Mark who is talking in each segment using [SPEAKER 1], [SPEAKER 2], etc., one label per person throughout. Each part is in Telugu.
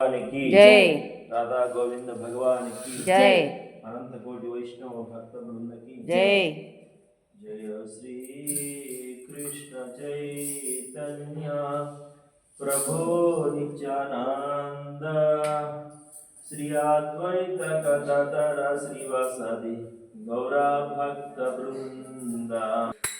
[SPEAKER 1] భగవానికి
[SPEAKER 2] జై
[SPEAKER 1] రాధా గోవింద భగవానికి
[SPEAKER 2] జై
[SPEAKER 1] అనంత కోటి వైష్ణవ భక్త బృందకి
[SPEAKER 2] జై
[SPEAKER 1] జయ శ్రీ కృష్ణ చైతన్య ప్రభో నిత్యానంద శ్రీ అద్వైత కథతర శ్రీవాసది గౌరా భక్త బృంద
[SPEAKER 2] గోవింద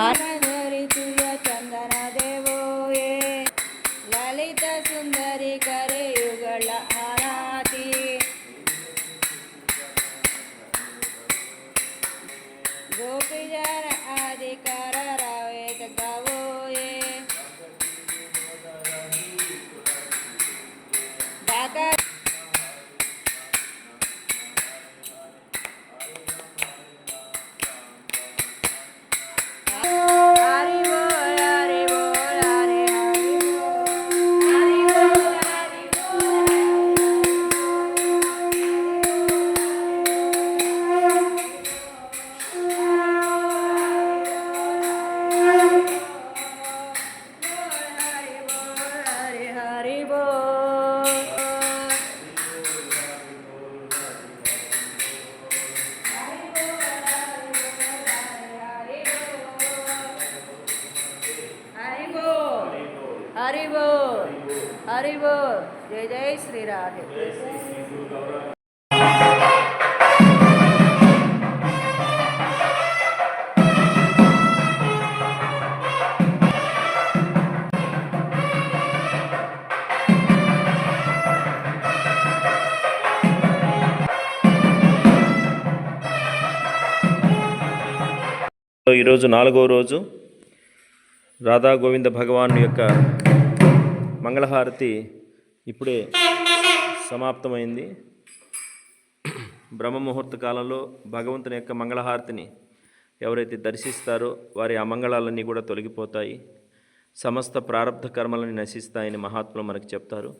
[SPEAKER 2] ಆನಂದರಿತುಯ ಚಂದನ ದೇವೋಯೇ ಲಲಿತ ಸುಂದರಿ ಕರೆಯುಗಳ ಆರಾತಿ ಗೋಪಿಜರ ಆದಿಕಾರ హరి బోల్ హరి జయ జయ శ్రీ రాధే
[SPEAKER 1] ఈరోజు నాలుగో రోజు రాధా గోవింద భగవాన్ యొక్క మంగళహారతి ఇప్పుడే సమాప్తమైంది. బ్రహ్మ ముహూర్త కాలంలో భగవంతుని యొక్క మంగళహారతిని ఎవరైతే దర్శిస్తారో వారి అమంగళాలన్నీ కూడా తొలగిపోతాయి. సమస్త ప్రారంధ కర్మలని నశిస్తాయని మహాత్ములు మనకు చెప్తారు.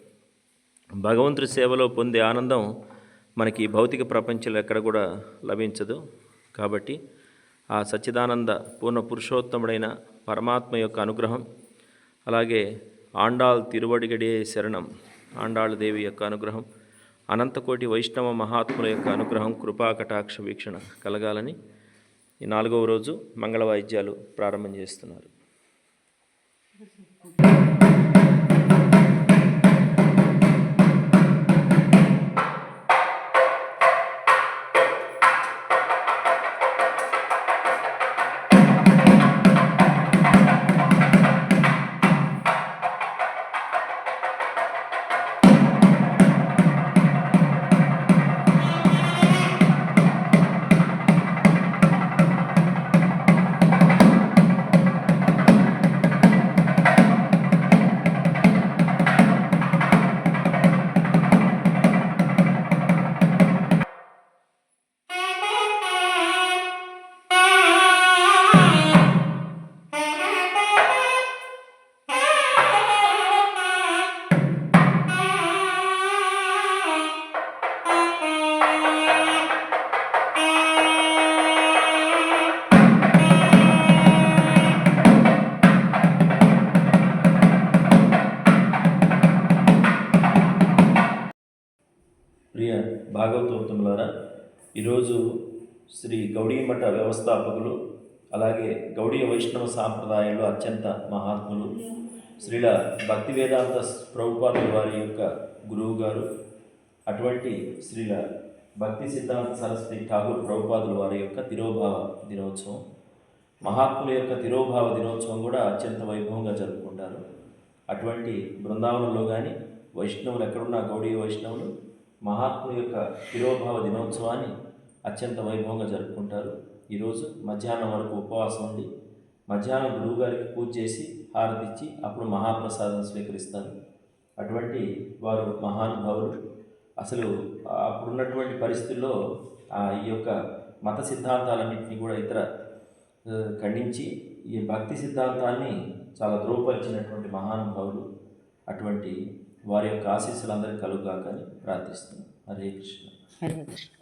[SPEAKER 1] భగవంతుడి సేవలో పొందే ఆనందం మనకి భౌతిక ప్రపంచంలో ఎక్కడ కూడా లభించదు. కాబట్టి ఆ సచ్చిదానంద పూర్ణ పురుషోత్తముడైన పరమాత్మ యొక్క అనుగ్రహం అలాగే ఆండాల్ తిరువడిగడే శరణం ఆండాళ్ దేవి యొక్క అనుగ్రహం అనంతకోటి వైష్ణవ మహాత్ముల యొక్క అనుగ్రహం కృపా కటాక్ష వీక్షణ కలగాలని ఈ నాలుగవ రోజు మంగళ వాయిద్యాలు ప్రారంభం చేస్తున్నారు. ప్రియ భాగవతోత్తములారా ఈరోజు శ్రీ గౌడీమఠ వ్యవస్థాపకులు అలాగే గౌడీయ వైష్ణవ సాంప్రదాయంలో అత్యంత మహాత్ములు శ్రీల భక్తి వేదాంత ప్రభుపాదుల వారి యొక్క గురువు గారు అటువంటి శ్రీల భక్తి సిద్ధాంత సరస్వతి ఠాగూర్ ప్రభుపాదుల వారి యొక్క తిరోభావ దినోత్సవం. మహాత్ముల యొక్క తిరోభావ దినోత్సవం కూడా అత్యంత వైభవంగా జరుపుకుంటారు. అటువంటి బృందావనంలో కానీ వైష్ణవులు ఎక్కడున్నా గౌడీయ వైష్ణవులు మహాత్ముని యొక్క తిరోభావ దినోత్సవాన్ని అత్యంత వైభవంగా జరుపుకుంటారు. ఈరోజు మధ్యాహ్నం వరకు ఉపవాసం ఉండి మధ్యాహ్నం గురువుగారికి పూజ చేసి హారతిచ్చి అప్పుడు మహాప్రసాదం స్వీకరిస్తారు. అటువంటి వారు మహానుభావులు. అసలు అప్పుడున్నటువంటి పరిస్థితుల్లో ఆ ఈ యొక్క మత సిద్ధాంతాలన్నింటినీ కూడా ఇతర ఖండించి ఈ భక్తి సిద్ధాంతాన్ని చాలా ద్రోపరిచినటువంటి మహానుభావులు. అటువంటి వారి యొక్క ఆశీస్సులు అందరికీ కలుగుగాకని ప్రార్థిస్తున్నాను హరే కృష్ణ.
[SPEAKER 2] హరే కృష్ణ.